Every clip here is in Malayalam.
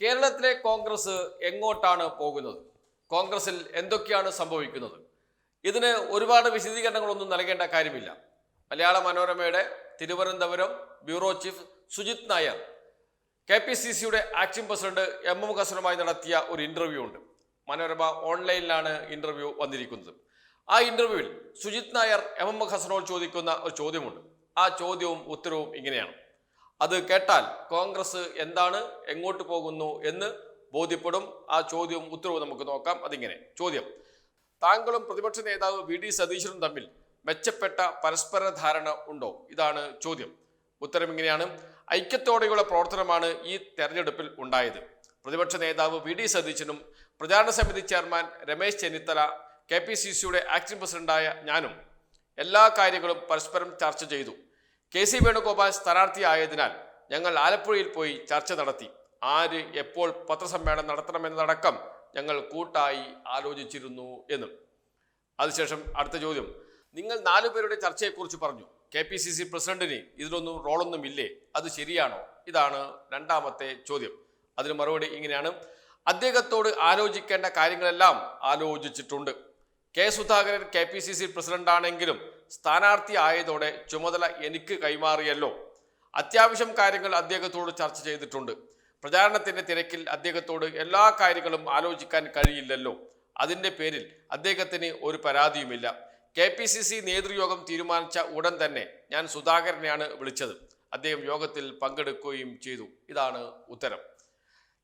കേരളത്തിലെ കോൺഗ്രസ് എങ്ങോട്ടാണ് പോകുന്നത്? കോൺഗ്രസിൽ എന്തൊക്കെയാണ് സംഭവിക്കുന്നത്? ഇതിന് ഒരുപാട് വിശദീകരണങ്ങളൊന്നും നൽകേണ്ട കാര്യമില്ല. മലയാള മനോരമയുടെ Thiruvananthapuram bureau chief Sujith Nair K P C സിയുടെ ആക്ടിംഗ് പ്രസിഡന്റ് എം എം ഹസനുമായി നടത്തിയ ഒരു ഇന്റർവ്യൂ ഉണ്ട്. മനോരമ ഓൺലൈനിലാണ് ഇന്റർവ്യൂ വന്നിരിക്കുന്നത്. ആ ഇന്റർവ്യൂവിൽ സുജിത് നായർ എം എം ഹസനോട് ചോദിക്കുന്ന ഒരു ചോദ്യമുണ്ട്. ആ ചോദ്യവും ഉത്തരവും ഇങ്ങനെയാണ്. അത് കേട്ടാൽ കോൺഗ്രസ് എന്താണ് എങ്ങോട്ട് പോകുന്നു എന്ന് ബോധ്യപ്പെടും. ആ ചോദ്യവും ഉത്തരവും നമുക്ക് നോക്കാം. അതിങ്ങനെ. ചോദ്യം. താങ്കളും പ്രതിപക്ഷ നേതാവ് വി ഡി സതീശനും തമ്മിൽ മെച്ചപ്പെട്ട പരസ്പര ധാരണ ഉണ്ടോ? ഇതാണ് ചോദ്യം. ഉത്തരം ഇങ്ങനെയാണ്. ഐക്യത്തോടെയുള്ള പ്രവർത്തനമാണ് ഈ തെരഞ്ഞെടുപ്പിൽ ഉണ്ടായത്. പ്രതിപക്ഷ നേതാവ് വി ഡി സതീശനും പ്രചാരണ സമിതി chairman Ramesh Chennithala K P C സിയുടെ ആക്ടിംഗ് പ്രസിഡന്റായ ഞാനും എല്ലാ കാര്യങ്ങളും പരസ്പരം ചർച്ച ചെയ്തു. കെ സി വേണുഗോപാൽ സ്ഥാനാർത്ഥിയായതിനാൽ ഞങ്ങൾ ആലപ്പുഴയിൽ പോയി ചർച്ച നടത്തി. ആര് എപ്പോൾ പത്രസമ്മേളനം നടത്തണമെന്നതടക്കം ഞങ്ങൾ കൂട്ടായി ആലോചിച്ചിരുന്നു എന്ന്. അതിനുശേഷം അടുത്ത ചോദ്യം. നിങ്ങൾ നാലു പേരുടെ ചർച്ചയെക്കുറിച്ച് പറഞ്ഞു. കെ പി സി സി പ്രസിഡന്റിന് ഇതിലൊന്നും റോളൊന്നും ഇല്ലേ അത് ശരിയാണോ? ഇതാണ് രണ്ടാമത്തെ ചോദ്യം. അതിന് മറുപടി ഇങ്ങനെയാണ്. അദ്ദേഹത്തോട് ആലോചിക്കേണ്ട കാര്യങ്ങളെല്ലാം ആലോചിച്ചിട്ടുണ്ട്. K Sudhakaran K P C C president ആണെങ്കിലും സ്ഥാനാർത്ഥി ആയതോടെ ചുമതല എനിക്ക് കൈമാറിയല്ലോ. അത്യാവശ്യം കാര്യങ്ങൾ അദ്ദേഹത്തോട് ചർച്ച ചെയ്തിട്ടുണ്ട്. പ്രചാരണത്തിന്റെ തിരക്കിൽ അദ്ദേഹത്തോട് എല്ലാ കാര്യങ്ങളും ആലോചിക്കാൻ കഴിയില്ലല്ലോ. അതിന്റെ പേരിൽ അദ്ദേഹത്തിന് ഒരു പരാതിയുമില്ല. കെ പി സി സി നേതൃയോഗം തീരുമാനിച്ച ഉടൻ തന്നെ ഞാൻ സുധാകരനെയാണ് വിളിച്ചത്. അദ്ദേഹം യോഗത്തിൽ പങ്കെടുക്കുകയും ചെയ്തു. ഇതാണ് ഉത്തരം.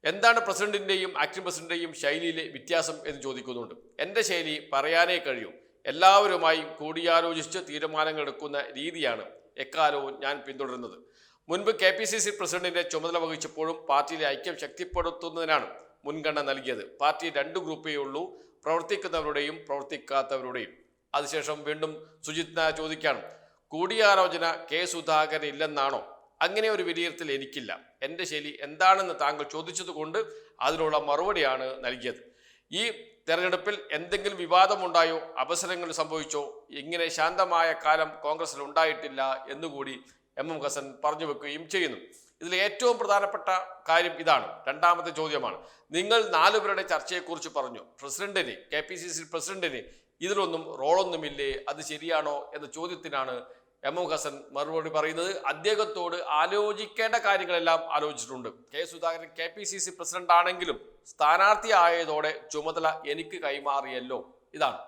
എന്താണ് പ്രസിഡന്റിന്റെയും ആക്ടിംഗ് പ്രസിഡന്റിന്റെയും ശൈലിയിലെ വ്യത്യാസം എന്ന് ചോദിക്കുന്നുണ്ട്. എന്റെ ശൈലി പറയാനേ കഴിയൂ. എല്ലാവരുമായും കൂടിയാലോചിച്ച് തീരുമാനങ്ങൾ എടുക്കുന്ന രീതിയാണ് എക്കാലവും ഞാൻ പിന്തുടരുന്നത്. മുൻപ് കെ പി സി സി പ്രസിഡന്റിന്റെ ചുമതല വഹിച്ചപ്പോഴും പാർട്ടിയിലെ ഐക്യം ശക്തിപ്പെടുത്തുന്നതിനാണ് മുൻഗണന നൽകിയത്. പാർട്ടി രണ്ട് ഗ്രൂപ്പേ ഉള്ളൂ പ്രവർത്തിക്കുന്നവരുടെയും പ്രവർത്തിക്കാത്തവരുടെയും. അതിനുശേഷം വീണ്ടും സുജിത് നായർ ചോദിക്കാണ് കൂടിയാലോചന കെ സുധാകരൻ ഇല്ലെന്നാണോ? അങ്ങനെ ഒരു വിലയിരുത്തൽ എനിക്കില്ല. എന്റെ ശൈലി എന്താണെന്ന് താങ്കൾ ചോദിച്ചതുകൊണ്ട് അതിനുള്ള മറുപടിയാണ് നൽകിയത്. ഈ തെരഞ്ഞെടുപ്പിൽ എന്തെങ്കിലും വിവാദമുണ്ടായോ അവസരങ്ങൾ സംഭവിച്ചോ ഇങ്ങനെ ശാന്തമായ കാലം കോൺഗ്രസിൽ ഉണ്ടായിട്ടില്ല എന്നുകൂടി എം എം ഹസൻ പറഞ്ഞു വെക്കുകയും ചെയ്യുന്നു. ഇതിൽ ഏറ്റവും പ്രധാനപ്പെട്ട കാര്യം ഇതാണ്. രണ്ടാമത്തെ ചോദ്യമാണ്. നിങ്ങൾ നാലുപേരുടെ ചർച്ചയെക്കുറിച്ച് പറഞ്ഞു. പ്രസിഡന്റിന് കെ പി സി സി പ്രസിഡന്റിന് ഇതിലൊന്നും റോളൊന്നുമില്ലേ? അത് ശരിയാണോ? എന്ന ചോദ്യത്തിനാണ് എം ഒ ഹസൻ മറുപടി പറയുന്നത് അദ്ദേഹത്തോട് ആലോചിക്കേണ്ട കാര്യങ്ങളെല്ലാം ആലോചിച്ചിട്ടുണ്ട്. K Sudhakaran K P C C president ആണെങ്കിലും സ്ഥാനാർത്ഥി ആയതോടെ ചുമതല എനിക്ക് കൈമാറിയല്ലോ. ഇതാണ്.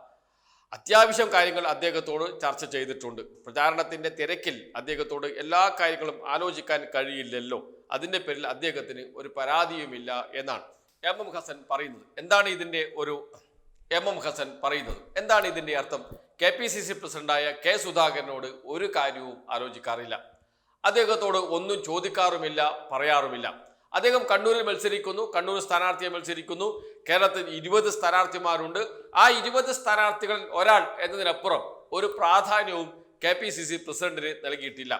അത്യാവശ്യം കാര്യങ്ങൾ അദ്ദേഹത്തോട് ചർച്ച ചെയ്തിട്ടുണ്ട്. പ്രചാരണത്തിന്റെ തിരക്കിൽ അദ്ദേഹത്തോട് എല്ലാ കാര്യങ്ങളും ആലോചിക്കാൻ കഴിയില്ലല്ലോ. അതിന്റെ പേരിൽ അദ്ദേഹത്തിന് ഒരു പരാതിയുമില്ല എന്നാണ് എം എം ഹസൻ പറയുന്നത്. എന്താണ് ഇതിന്റെ ഒരു എം എം ഹസൻ പറയുന്നത്? എന്താണ് ഇതിന്റെ അർത്ഥം? കെ പി സി സി പ്രസിഡന്റായ കെ സുധാകരനോട് ഒരു കാര്യവും ആലോചിക്കാറില്ല. അദ്ദേഹത്തോട് ഒന്നും ചോദിക്കാറുമില്ല പറയാറുമില്ല. അദ്ദേഹം കണ്ണൂരിൽ മത്സരിക്കുന്നു കണ്ണൂർ സ്ഥാനാർത്ഥിയെ മത്സരിക്കുന്നു. കേരളത്തിൽ ഇരുപത് സ്ഥാനാർത്ഥിമാരുണ്ട്. ആ ഇരുപത് സ്ഥാനാർത്ഥികളിൽ ഒരാൾ എന്നതിനപ്പുറം ഒരു പ്രാധാന്യവും കെ പി സി സി പ്രസിഡന്റിന് നൽകിയിട്ടില്ല.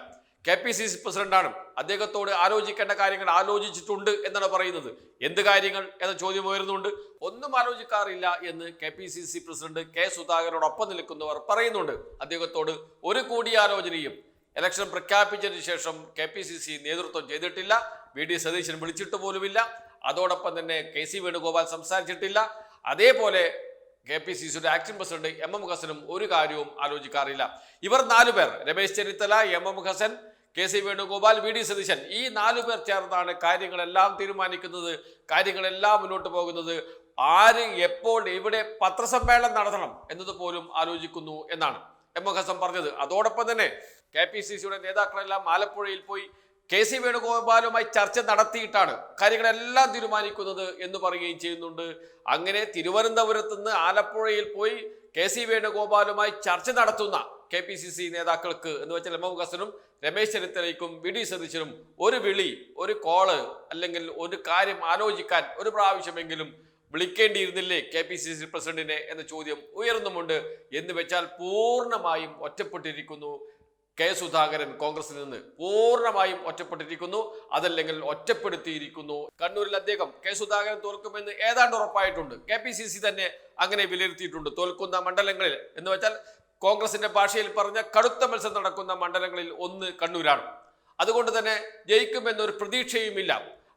കെ പി സി സി പ്രസിഡന്റാണ് അദ്ദേഹത്തോട് ആലോചിക്കേണ്ട കാര്യങ്ങൾ ആലോചിച്ചിട്ടുണ്ട് എന്നാണ് പറയുന്നത്. എന്ത് കാര്യങ്ങൾ എന്ന ചോദ്യം ഉയരുന്നുണ്ട്. ഒന്നും ആലോചിക്കാറില്ല എന്ന് K P C C president K സുധാകരനോടൊപ്പം നിൽക്കുന്നവർ പറയുന്നുണ്ട്. അദ്ദേഹത്തോട് ഒരു കൂടിയാലോചനയും ഇലക്ഷൻ പ്രഖ്യാപിച്ചതിന് ശേഷം കെ പി സി സി നേതൃത്വം ചെയ്തിട്ടില്ല. വി ഡി സതീശൻ വിളിച്ചിട്ട് പോലുമില്ല. അതോടൊപ്പം തന്നെ കെ സി വേണുഗോപാൽ സംസാരിച്ചിട്ടില്ല. അതേപോലെ കെ പി സി സിയുടെ ആക്ടിംഗ് പ്രസിഡന്റ് എം എം ഹസനും ഒരു കാര്യവും ആലോചിക്കാറില്ല. ഇവർ നാലുപേർ. Ramesh Chennithala M M Hassan K C Venugopal V D Satheesan ഈ നാലു പേർ ചേർന്നാണ് കാര്യങ്ങളെല്ലാം തീരുമാനിക്കുന്നത് കാര്യങ്ങളെല്ലാം മുന്നോട്ട് പോകുന്നത്. ആര് എപ്പോൾ ഇവിടെ പത്രസമ്മേളനം നടത്തണം എന്നത് പോലും ആലോചിക്കുന്നു എന്നാണ് എം എം ഹസൻ പറഞ്ഞത്. അതോടൊപ്പം തന്നെ കെ പി സി സിയുടെ നേതാക്കളെല്ലാം ആലപ്പുഴയിൽ പോയി കെ സി വേണുഗോപാലുമായി ചർച്ച നടത്തിയിട്ടാണ് കാര്യങ്ങളെല്ലാം തീരുമാനിക്കുന്നത് എന്ന് പറയുകയും ചെയ്യുന്നുണ്ട്. അങ്ങനെ തിരുവനന്തപുരത്ത് നിന്ന് ആലപ്പുഴയിൽ പോയി കെ സി വേണുഗോപാലുമായി ചർച്ച നടത്തുന്ന കെ പി സി സി നേതാക്കൾക്ക് എന്ന് വെച്ചാൽ എം എം ഹസനും രമേശ് ചെന്നിത്തലയ്ക്കും വി ഡി സതീശനും ഒരു വിളി ഒരു കോൾ അല്ലെങ്കിൽ ഒരു കാര്യം ആലോചിക്കാൻ ഒരു പ്രാവശ്യമെങ്കിലും വിളിക്കേണ്ടിയിരുന്നില്ലേ കെ പി സി സി പ്രസിഡന്റിനെ എന്ന ചോദ്യം ഉയർന്നുമുണ്ട് എന്ന് വെച്ചാൽ പൂർണമായും ഒറ്റപ്പെട്ടിരിക്കുന്നു കെ സുധാകരൻ കോൺഗ്രസിൽ നിന്ന്. പൂർണമായും ഒറ്റപ്പെട്ടിരിക്കുന്നു അതല്ലെങ്കിൽ ഒറ്റപ്പെടുത്തിയിരിക്കുന്നു. കണ്ണൂരിൽ അദ്ദേഹം കെ സുധാകരൻ തോൽക്കുമെന്ന് ഏതാണ്ട് ഉറപ്പായിട്ടുണ്ട്. കെ പി സി സി തന്നെ അങ്ങനെ വിലയിരുത്തിയിട്ടുണ്ട്. തോൽക്കുന്ന മണ്ഡലങ്ങളിൽ എന്ന് വെച്ചാൽ കോൺഗ്രസിന്റെ ഭാഷയിൽ പറഞ്ഞ കടുത്ത മത്സരം നടക്കുന്ന മണ്ഡലങ്ങളിൽ ഒന്ന് കണ്ണൂരാണ്. അതുകൊണ്ട് തന്നെ ജയിക്കുമെന്നൊരു പ്രതീക്ഷയുമില്ല.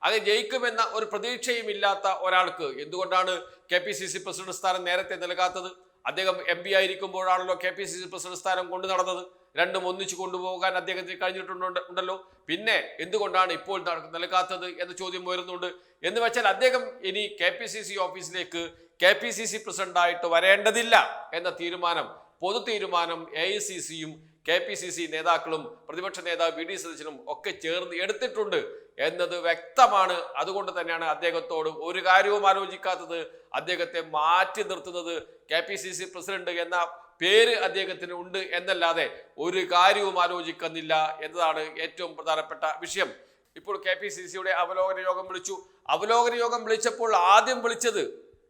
അത് ജയിക്കുമെന്ന ഒരു പ്രതീക്ഷയും ഇല്ലാത്ത ഒരാൾക്ക് എന്തുകൊണ്ടാണ് K P C C president സ്ഥാനം നേരത്തെ നൽകാത്തത്? അദ്ദേഹം M P ആയിരിക്കുമ്പോഴാണല്ലോ K P C C president സ്ഥാനം കൊണ്ടു നടന്നത്. രണ്ടും ഒന്നിച്ചു കൊണ്ടുപോകാൻ അദ്ദേഹത്തിന് കഴിഞ്ഞിട്ടുണ്ട് ഉണ്ടല്ലോ. പിന്നെ എന്തുകൊണ്ടാണ് ഇപ്പോൾ നൽകാത്തത് എന്ന ചോദ്യം ഉയരുന്നുണ്ട്. എന്ന് വെച്ചാൽ അദ്ദേഹം ഇനി കെ പി സി സി ഓഫീസിലേക്ക് കെ പി സി സി പ്രസിഡന്റായിട്ട് വരേണ്ടതില്ല എന്ന തീരുമാനം പൊതു തീരുമാനം എ ഐ സി സിയും കെ പി സി സി നേതാക്കളും പ്രതിപക്ഷ നേതാവ് വി ഡി സതീശനും ഒക്കെ ചേർന്ന് എടുത്തിട്ടുണ്ട് എന്നത് വ്യക്തമാണ്. അതുകൊണ്ട് തന്നെയാണ് അദ്ദേഹത്തോട് ഒരു കാര്യവും ആലോചിക്കാത്തത്. അദ്ദേഹത്തെ മാറ്റി നിർത്തുന്നത് K P C C president എന്ന പേര് അദ്ദേഹത്തിന് ഉണ്ട് എന്നല്ലാതെ ഒരു കാര്യവും ആലോചിക്കുന്നില്ല എന്നതാണ് ഏറ്റവും പ്രധാനപ്പെട്ട വിഷയം. ഇപ്പോൾ കെ പി സി സിയുടെ അവലോകന യോഗം വിളിച്ചു. അവലോകന യോഗം വിളിച്ചപ്പോൾ ആദ്യം വിളിച്ചത്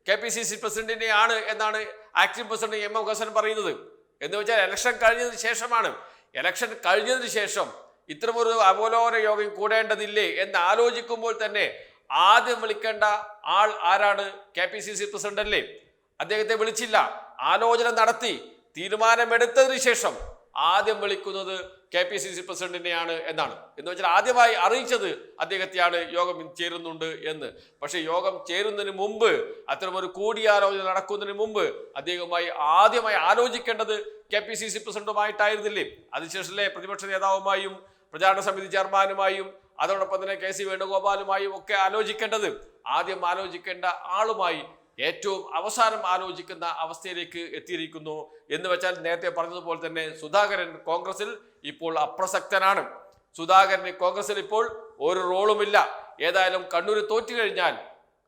കെ പി സി സി പ്രസിഡന്റിനെയാണ് എന്നാണ് acting president M M Hassan പറയുന്നത്. എന്ന് വെച്ചാൽ ഇലക്ഷൻ കഴിഞ്ഞതിന് ശേഷമാണ്. ഇലക്ഷൻ കഴിഞ്ഞതിന് ശേഷം ഇത്തരമൊരു അവലോകന യോഗം കൂടേണ്ടതില്ലേ എന്ന് ആലോചിക്കുമ്പോൾ തന്നെ ആദ്യം വിളിക്കേണ്ട ആൾ ആരാണ്? K P C C president അല്ലേ? അദ്ദേഹത്തെ വിളിച്ചില്ല. ആലോചന നടത്തി തീരുമാനമെടുത്തതിന് ശേഷം ആദ്യം വിളിക്കുന്നത് കെ പി സി സി പ്രസിഡന്റിനെയാണ് എന്നാണ്. എന്ന് വെച്ചാൽ ആദ്യമായി അറിയിച്ചത് അദ്ദേഹത്തെയാണ് യോഗം ചേരുന്നുണ്ട് എന്ന്. പക്ഷെ യോഗം ചേരുന്നതിന് മുമ്പ് അത്തരമൊരു കൂടിയാലോചന നടക്കുന്നതിന് മുമ്പ് അദ്ദേഹവുമായി ആദ്യമായി ആലോചിക്കേണ്ടത് കെ പി സി സി പ്രസിഡന്റുമായിട്ടായിരുന്നില്ലേ? അതിനുശേഷമല്ലേ പ്രതിപക്ഷ നേതാവുമായും പ്രചാരണ സമിതി ചെയർമാനുമായും അതോടൊപ്പം തന്നെ കെ സി വേണുഗോപാലുമായും ഒക്കെ ആലോചിക്കേണ്ടത്. ആദ്യം ആലോചിക്കേണ്ട ആളുമായി ഏറ്റവും അവസാനം ആലോചിക്കുന്ന അവസ്ഥയിലേക്ക് എത്തിയിരിക്കുന്നു എന്ന് വെച്ചാൽ നേരത്തെ പറഞ്ഞതുപോലെ തന്നെ സുധാകരൻ കോൺഗ്രസിൽ ഇപ്പോൾ അപ്രസക്തനാണ്. സുധാകരന് കോൺഗ്രസിൽ ഇപ്പോൾ ഒരു റോളുമില്ല. ഏതായാലും കണ്ണൂർ തോറ്റു കഴിഞ്ഞാൽ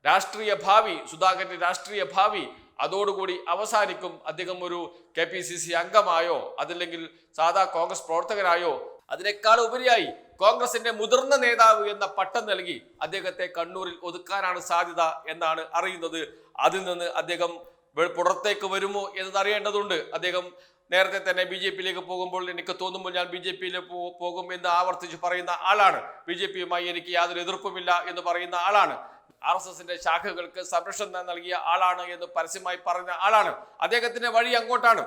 രാഷ്ട്രീയ ഭാവി സുധാകരന്റെ രാഷ്ട്രീയ ഭാവി അതോടുകൂടി അവസാനിക്കും അദ്ദേഹം ഒരു കെ പി സി സി അംഗമായോ അതല്ലെങ്കിൽ സാധാ കോൺഗ്രസ് പ്രവർത്തകനായോ അതിനേക്കാൾ ഉപരിയായി കോൺഗ്രസിന്റെ മുതിർന്ന നേതാവ് എന്ന പട്ടം നൽകി അദ്ദേഹത്തെ കണ്ണൂരിൽ ഒതുക്കാനാണ് സാധ്യത എന്നാണ് അറിയുന്നത്. അതിൽ നിന്ന് അദ്ദേഹം പുറത്തേക്ക് വരുമോ എന്നത് അറിയേണ്ടതുണ്ട്. അദ്ദേഹം നേരത്തെ തന്നെ ബി ജെ പിയിലേക്ക് പോകുമ്പോൾ എനിക്ക് തോന്നുമ്പോൾ ഞാൻ ബി ജെ പിയിൽ പോകും എന്ന് ആവർത്തിച്ച് പറയുന്ന ആളാണ്. ബി ജെ പിയുമായി എനിക്ക് യാതൊരു എതിർപ്പുമില്ല എന്ന് പറയുന്ന ആളാണ്. ആർ എസ് എസിന്റെ ശാഖകൾക്ക് സംരക്ഷണം നൽകിയ ആളാണ് എന്ന് പരസ്യമായി പറഞ്ഞ ആളാണ്. അദ്ദേഹത്തിന്റെ വഴി അങ്ങോട്ടാണ്.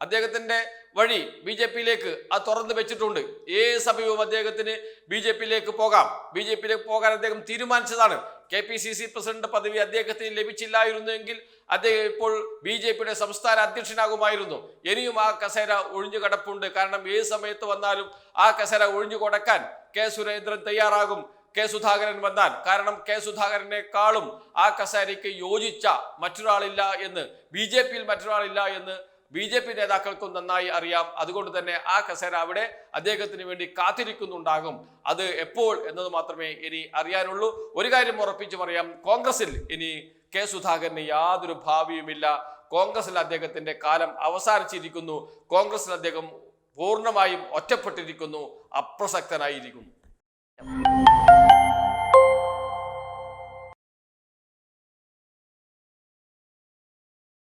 അദ്ദേഹത്തിന്റെ വഴി ബി ജെ പിയിലേക്ക് അത് തുറന്നു വെച്ചിട്ടുണ്ട്. ഏത് സമയവും അദ്ദേഹത്തിന് ബി ജെ പിയിലേക്ക് പോകാം. ബി ജെ പിയിലേക്ക് പോകാൻ അദ്ദേഹം തീരുമാനിച്ചതാണ്. K P C C president പദവി അദ്ദേഹത്തിന് ലഭിച്ചില്ലായിരുന്നുവെങ്കിൽ അദ്ദേഹം ഇപ്പോൾ ബി ജെ പിയുടെ സംസ്ഥാന അധ്യക്ഷനാകുമായിരുന്നു. ഇനിയും ആ കസേര ഒഴിഞ്ഞു കിടപ്പുണ്ട്. കാരണം ഏത് സമയത്ത് വന്നാലും ആ കസേര ഒഴിഞ്ഞു കൊടുക്കാൻ കെ സുരേന്ദ്രൻ തയ്യാറാകും. കെ സുധാകരൻ വന്നാൽ. കാരണം കെ സുധാകരനേക്കാളും ആ കസേരയ്ക്ക് യോജിച്ച മറ്റൊരാളില്ല എന്ന് ബി ജെ പിയിൽ മറ്റൊരാളില്ല എന്ന് ബി ജെ പി നേതാക്കൾക്കും നന്നായി അറിയാം. അതുകൊണ്ട് തന്നെ ആ കസേര അവിടെ അദ്ദേഹത്തിന് വേണ്ടി കാത്തിരിക്കുന്നുണ്ടാകും. അത് എപ്പോൾ എന്നത് മാത്രമേ ഇനി അറിയാനുള്ളൂ. ഒരു കാര്യം ഉറപ്പിച്ചു പറയാം കോൺഗ്രസിൽ ഇനി കെ സുധാകരന് യാതൊരു ഭാവിയുമില്ല. കോൺഗ്രസിൽ അദ്ദേഹത്തിന്റെ കാലം അവസാനിച്ചിരിക്കുന്നു. കോൺഗ്രസിൽ അദ്ദേഹം പൂർണമായും ഒറ്റപ്പെട്ടിരിക്കുന്നു. അപ്രസക്തനായിരിക്കുന്നു